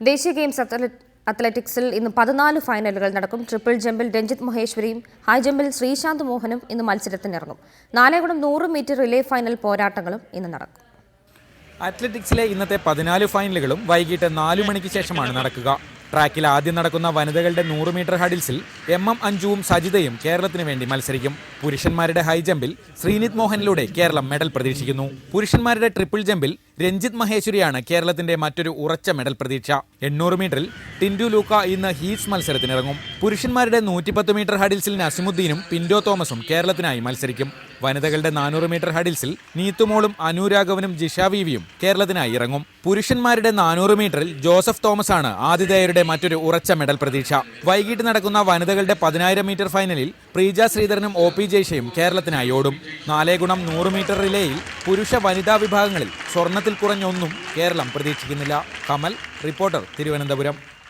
ദേശീയ ഗെയിംസ് അത്ലറ്റിക്സിൽ ഇന്ന് പതിനാല് ഫൈനലുകൾ നടക്കും. ട്രിപ്പിൾ ജമ്പിൽ രഞ്ജിത്ത് മഹേശ്വരിയും ഹൈ ജമ്പിൽ ശ്രീശാന്ത് മോഹനും ഇന്ന് മത്സരത്തിനിറങ്ങും. നാലേ ഗുണം നൂറ് മീറ്റർ റിലേ ഫൈനൽ പോരാട്ടങ്ങളും ഇന്ന് നടക്കും. അത്ലറ്റിക്സിലെ ഇന്നത്തെ പതിനാല് ഫൈനലുകളും വൈകിട്ട് നാലു മണിക്ക് ശേഷമാണ് നടക്കുക. ട്രാക്കിൽ ആദ്യം നടക്കുന്ന വനിതകളുടെ നൂറ് മീറ്റർ ഹഡിൽസിൽ എം എം അഞ്ജുവും സജിതയും കേരളത്തിന് വേണ്ടി മത്സരിക്കും. പുരുഷന്മാരുടെ ഹൈ ജമ്പിൽ ശ്രീനിത് മോഹനിലൂടെ കേരളം മെഡൽ പ്രതീക്ഷിക്കുന്നു. പുരുഷന്മാരുടെ ട്രിപ്പിൾ ജമ്പിൽ രഞ്ജിത്ത് മഹേശ്വരിയാണ് കേരളത്തിന്റെ മറ്റൊരു ഉറച്ച മെഡൽ പ്രതീക്ഷ. എണ്ണൂറ് മീറ്ററിൽ ടിൻഡു ലൂക്ക ഇന്ന് ഹീറ്റ്സ് മത്സരത്തിനിറങ്ങും. പുരുഷന്മാരുടെ നൂറ്റിപ്പത്ത് മീറ്റർ ഹഡിൽസിൽ നസിമുദ്ദീനും പിൻഡോ തോമസും കേരളത്തിനായി മത്സരിക്കും. വനിതകളുടെ നാനൂറ് മീറ്റർ ഹഡിൽസിൽ നീത്തുമോളും അനുരാഘവനും ജിഷാവീവിയും കേരളത്തിനായി ഇറങ്ങും. പുരുഷന്മാരുടെ നാനൂറ് മീറ്ററിൽ ജോസഫ് തോമസാണ് ആതിഥേയരുടെ മറ്റൊരു ഉറച്ച മെഡൽ പ്രതീക്ഷ. വൈകിട്ട് നടക്കുന്ന വനിതകളുടെ പതിനായിരം മീറ്റർ ഫൈനലിൽ പ്രീജ ശ്രീധരനും ഒ പി ജയ്ഷയും കേരളത്തിനായി ഓടും. നാലേ ഗുണം നൂറ് മീറ്റർ റിലേയിൽ പുരുഷ വനിതാ വിഭാഗങ്ങളിൽ സ്വർണത്തിൽ കുറഞ്ഞൊന്നും കേരളം പ്രതീക്ഷിക്കുന്നില്ല. കമൽ റിപ്പോർട്ടർ തിരുവനന്തപുരം.